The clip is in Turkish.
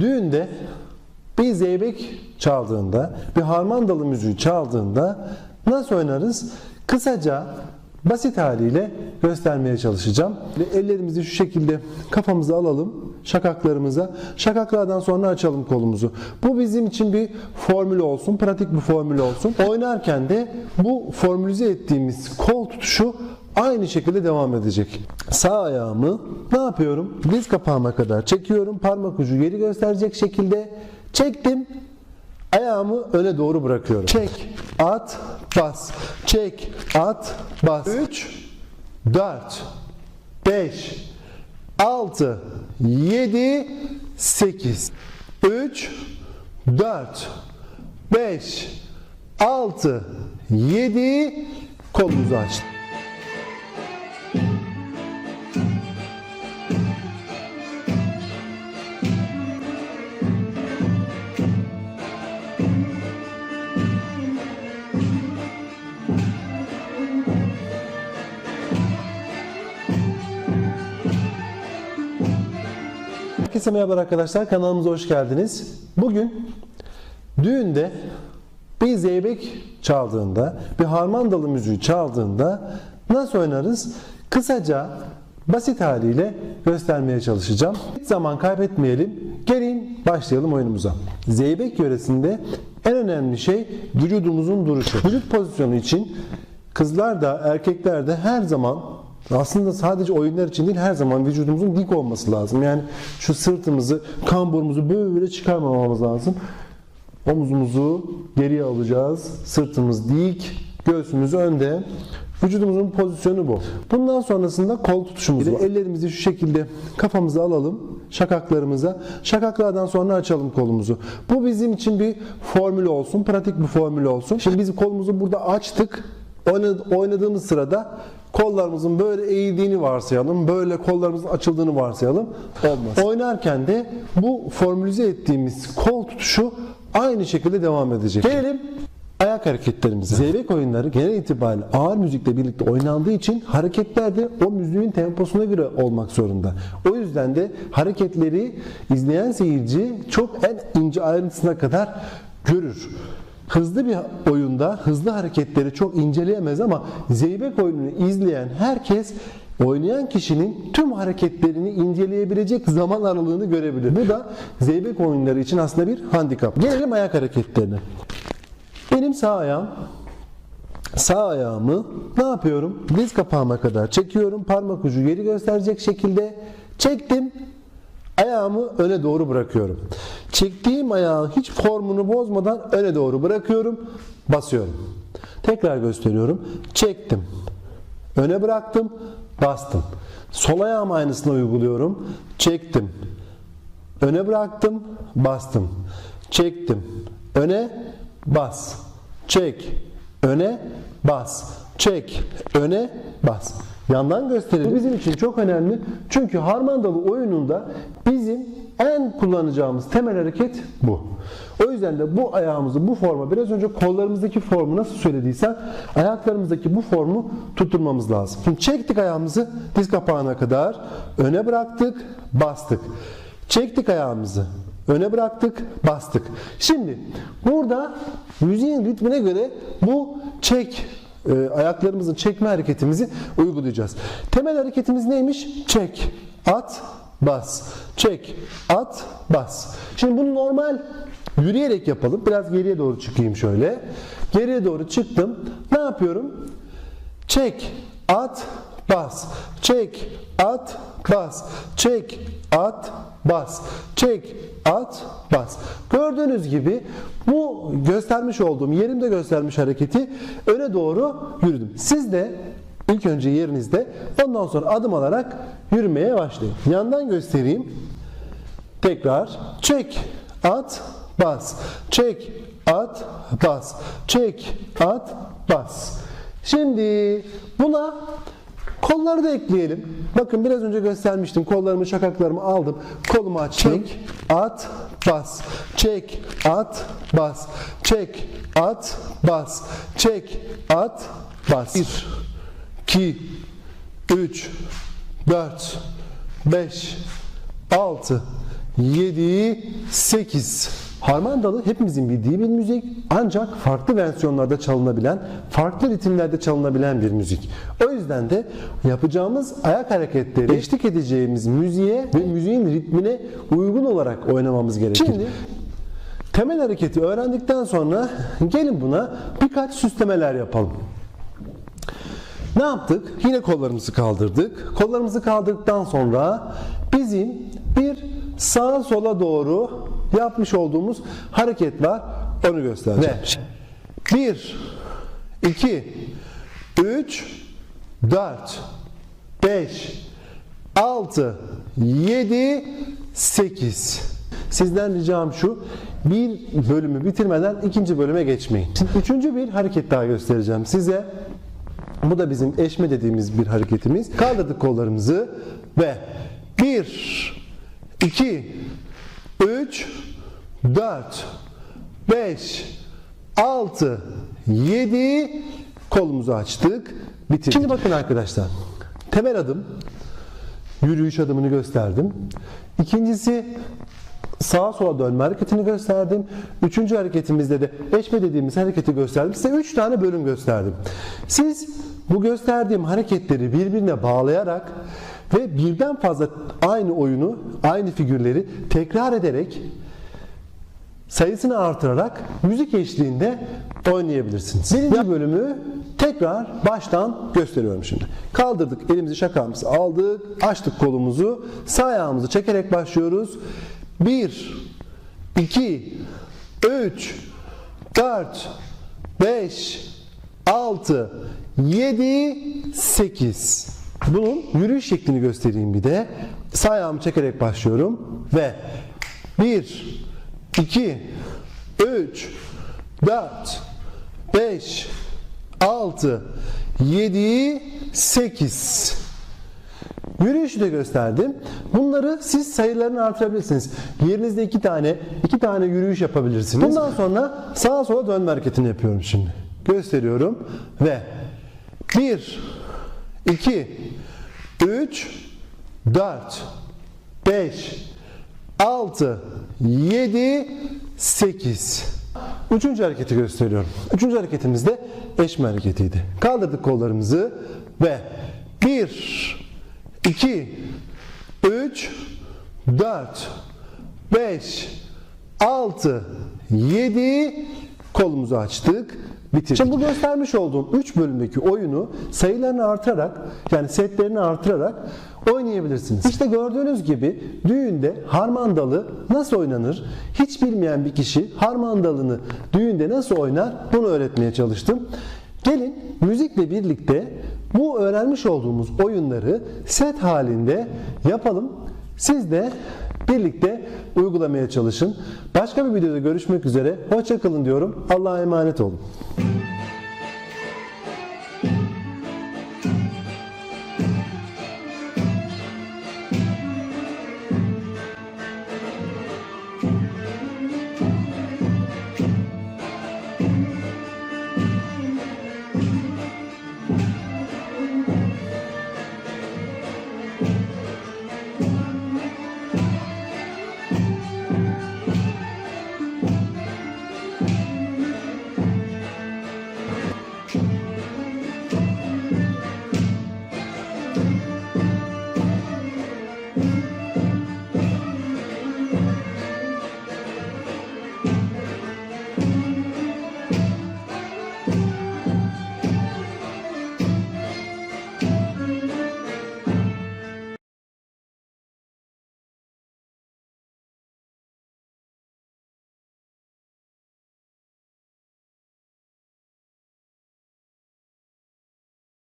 Düğünde bir zeybek çaldığında, bir harmandalı müziği çaldığında nasıl oynarız? Kısaca basit haliyle göstermeye çalışacağım. Ellerimizi şu şekilde kafamıza alalım, şakaklarımıza. Şakaklardan sonra açalım kolumuzu. Bu bizim için bir formül olsun, pratik bir formül olsun. Oynarken de bu formülize ettiğimiz kol tutuşu aynı şekilde devam edecek. Sağ ayağımı ne yapıyorum? Diz kapağıma kadar çekiyorum. Parmak ucu yeri gösterecek şekilde çektim. Ayağımı öne doğru bırakıyorum. Çek, at, bas. Çek, at, bas. 3, 4, 5, 6, 7, 8. 3, 4, 5, 6, 7. Kolumuzu açtık. Herkese merhaba arkadaşlar. Kanalımıza hoş geldiniz. Bugün düğünde bir zeybek çaldığında, bir harmandalı müziği çaldığında nasıl oynarız? Kısaca basit haliyle göstermeye çalışacağım. Hiç zaman kaybetmeyelim. Gelin başlayalım oyunumuza. Zeybek yöresinde en önemli şey vücudumuzun duruşu. Vücut pozisyonu için kızlar da erkekler de her zaman aslında sadece oyunlar için değil her zaman vücudumuzun dik olması lazım. Yani şu sırtımızı, kamburumuzu böyle çıkarmamamız lazım. Omuzumuzu geriye alacağız. Sırtımız dik, göğsümüz önde. Vücudumuzun pozisyonu bu. Bundan sonrasında kol tutuşumuz var. Ellerimizi şu şekilde kafamıza alalım. Şakaklarımıza. Şakaklardan sonra açalım kolumuzu. Bu bizim için bir formül olsun. Pratik bir formül olsun. Şimdi biz kolumuzu burada açtık. Oyna- Oynadığımız sırada kollarımızın böyle eğildiğini varsayalım. Böyle kollarımızın açıldığını varsayalım. Olmaz. Oynarken de bu formülize ettiğimiz kol tutuşu aynı şekilde devam edecek. Gelelim ayak hareketlerimize. Zeybek oyunları genel itibariyle ağır müzikle birlikte oynandığı için hareketler de o müziğin temposuna göre olmak zorunda. O yüzden de hareketleri izleyen seyirci çok en ince ayrıntısına kadar görür. Hızlı bir oyunda hızlı hareketleri çok inceleyemez ama zeybek oyununu izleyen herkes oynayan kişinin tüm hareketlerini inceleyebilecek zaman aralığını görebilir. Bu da zeybek oyunları için aslında bir handikap. Gelelim ayak hareketlerine. Benim sağ ayağım Sağ ayağımı ne yapıyorum? Diz kapağıma kadar çekiyorum. Parmak ucu yeri gösterecek şekilde çektim. Ayağımı öne doğru bırakıyorum. Çektiğim ayağın hiç formunu bozmadan öne doğru bırakıyorum. Basıyorum. Tekrar gösteriyorum. Çektim. Öne bıraktım. Bastım. Sol ayağım aynısını uyguluyorum. Çektim. Öne bıraktım. Bastım. Çektim. Öne bas. Çek. Öne bas. Çek. Öne bas. Yandan gösterelim. Bu bizim için çok önemli. Çünkü harmandalı oyununda bizim en kullanacağımız temel hareket bu. O yüzden de bu ayağımızı bu forma biraz önce kollarımızdaki formu nasıl söylediysem ayaklarımızdaki bu formu tutturmamız lazım. Şimdi çektik ayağımızı diz kapağına kadar öne bıraktık bastık. Çektik ayağımızı öne bıraktık bastık. Şimdi burada müziğin ritmine göre bu çek e, ayaklarımızın çekme hareketimizi uygulayacağız. Temel hareketimiz neymiş? Çek, at, bas. Çek, at, bas. Şimdi bunu normal yürüyerek yapalım. Biraz geriye doğru çıkayım şöyle. Geriye doğru çıktım. Ne yapıyorum? Çek, at, bas. Çek, at, bas. Çek, at, bas. Çek, at, bas. Gördüğünüz gibi bu göstermiş olduğum yerimde göstermiş hareketi öne doğru yürüdüm. Siz de ilk önce yerinizde ondan sonra adım alarak yürümeye başlayın. Yandan göstereyim. Tekrar çek, at, bas. Çek, at, bas. Çek, at, bas. Şimdi buna kolları da ekleyelim. Bakın biraz önce göstermiştim. Kollarımı, şakaklarımı aldım. Kolumu açtım. Çek, at, bas. Çek, at, bas. Çek, at, bas. Çek, at, bas. 1 2 3 4 5 6 7, 8. Harman dalı hepimizin bildiği bir müzik ancak farklı versiyonlarda çalınabilen, farklı ritimlerde çalınabilen bir müzik. O yüzden de yapacağımız ayak hareketleri eşlik edeceğimiz müziğe ve müziğin ritmine uygun olarak oynamamız gerekir. Şimdi temel hareketi öğrendikten sonra gelin buna birkaç süslemeler yapalım. Ne yaptık? Yine kollarımızı kaldırdık. Kollarımızı kaldırdıktan sonra bizim bir sağa sola doğru yapmış olduğumuz hareket var. Onu göstereceğim. Ve 1 2 3 4 5 6 7 8 Sizden ricam şu bir bölümü bitirmeden ikinci bölüme geçmeyin. Şimdi üçüncü bir hareket daha göstereceğim size. Bu da bizim eşme dediğimiz bir hareketimiz. Kaldırdık kollarımızı ve 1 2 3 4 5 6 7 kolumuzu açtık. Bitirdik. Şimdi bakın arkadaşlar. Temel adım yürüyüş adımını gösterdim. İkincisi sağa sola dönme hareketini gösterdim. Üçüncü hareketimizde de eşme dediğimiz hareketi gösterdim. Size üç tane bölüm gösterdim. Siz bu gösterdiğim hareketleri birbirine bağlayarak ve birden fazla aynı oyunu, aynı figürleri tekrar ederek sayısını artırarak müzik eşliğinde oynayabilirsiniz. Birinci bölümü tekrar baştan gösteriyorum şimdi. Kaldırdık elimizi şakamızı aldık, açtık kolumuzu, sağ ayağımızı çekerek başlıyoruz. 1 2 3 4 5 6 7 8 Bunun yürüyüş şeklini göstereyim bir de. Sağ ayağımı çekerek başlıyorum ve 1 2 3 4 5 6 7 8 Yürüyüşü de gösterdim. Bunları siz sayılarını artırabilirsiniz. Yerinizde iki tane, iki tane yürüyüş yapabilirsiniz. Bundan sonra sağa sola dönme hareketini yapıyorum şimdi. Gösteriyorum ve 1 2 3 4 5 6 7 8 Üçüncü hareketi gösteriyorum. Üçüncü hareketimiz de eşme hareketiydi. Kaldırdık kollarımızı ve 1 2 3 4 5 6 7 kolumuzu açtık. Bitirdik. Şimdi bu göstermiş olduğum 3 bölümdeki oyunu sayılarını artırarak yani setlerini artırarak oynayabilirsiniz. İşte gördüğünüz gibi düğünde harmandalı nasıl oynanır? Hiç bilmeyen bir kişi harmandalını düğünde nasıl oynar? Bunu öğretmeye çalıştım. Gelin müzikle birlikte bu öğrenmiş olduğumuz oyunları set halinde yapalım. Siz de birlikte uygulamaya çalışın. Başka bir videoda görüşmek üzere. Hoşçakalın diyorum. Allah'a emanet olun.